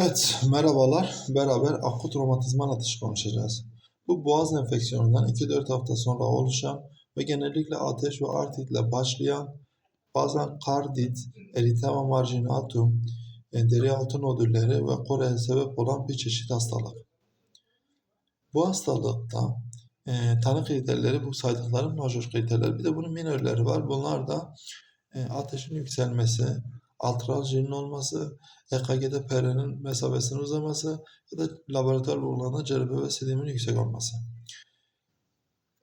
Evet, merhabalar. Beraber akut romatizmal ateş konuşacağız. Bu boğaz enfeksiyonundan 2-4 hafta sonra oluşan ve genellikle ateş ve artritle başlayan, bazen kardit, eritema marginatum, e, deri altı nodülleri ve koreye sebep olan bir çeşit hastalık. Bu hastalıkta e, tanı kriterleri bu saydıklarım majör kriterler. Bir de bunun minörleri var. Bunlar da e, ateşin yükselmesi, altraljenin olması, EKG'de PR'nin mesafesinin uzaması ya da laboratuvar bulgularında CRP ve sedimin yüksek olması.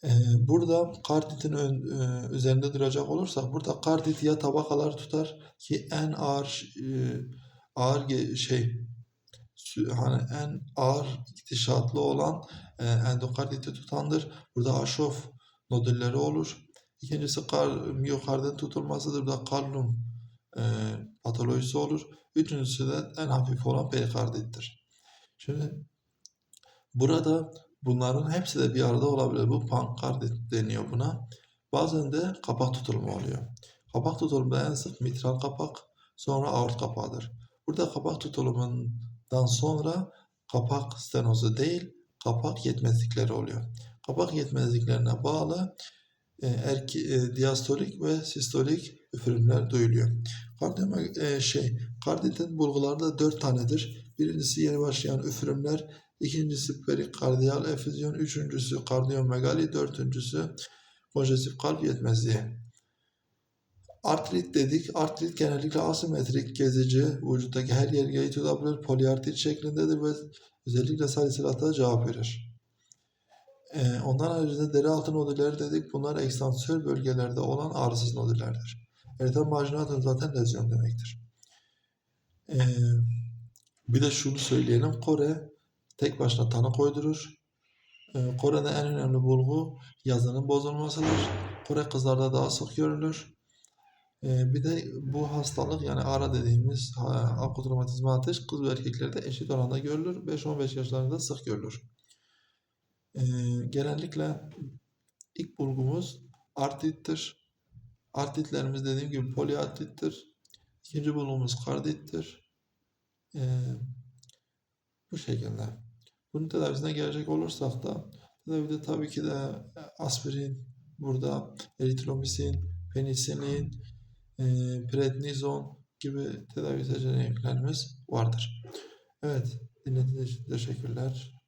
E, burada karditin e, üzerinde duracak olursak burada kardit ya tabakalar tutar ki en ağır e, ağır şey hani en ağır gidişatlı olan e, endokarditi tutandır. Burada aşof nodülleri olur. İkincisi kar, miyokardın tutulmasıdır. Burada kallum e, patolojisi olur. Üçüncüsü de en hafif olan perikardittir. Şimdi burada bunların hepsi de bir arada olabilir. Bu pankardit deniyor buna. Bazen de kapak tutulumu oluyor. Kapak tutulumunda en sık mitral kapak, sonra aort kapağıdır. Burada kapak tutulumundan sonra kapak stenozu değil, kapak yetmezlikleri oluyor. Kapak yetmezliklerine bağlı erke, e, diastolik ve sistolik üfürümler duyuluyor. Kardiyoma, e, şey, karditin bulgularda dört tanedir. Birincisi yeni başlayan üfürümler, ikincisi perikardiyal efüzyon, üçüncüsü kardiyomegali, dördüncüsü konjestif kalp yetmezliği. Artrit dedik. Artrit genellikle asimetrik, gezici, vücuttaki her yergeyi tutabilir, poliartrit şeklindedir ve özellikle salisilata cevap verir. Ee, ondan haricinde deri altı nodülleri dedik. Bunlar ekstansiyel bölgelerde olan ağrısız nodüllerdir. Eritem marginatum zaten lezyon demektir. Ee, bir de şunu söyleyelim. Kore tek başına tanı koydurur. Ee, Kore'de en önemli bulgu yazının bozulmasıdır. Kore kızlarda daha sık görülür. Ee, bir de bu hastalık yani ara dediğimiz akut romatizma ateş kız ve erkeklerde eşit oranda görülür. 5-15 yaşlarında sık görülür. Ee, genellikle ilk bulgumuz artrittir. Artritlerimiz dediğim gibi poliartrittir. İkinci bulgumuz kardittir. Ee, bu şekilde. Bunun tedavisine gelecek olursak da tedavide tabii ki de aspirin, burada eritromisin, penisilin, e, prednizon gibi tedavi seçeneklerimiz vardır. Evet, dinlediğiniz için teşekkürler.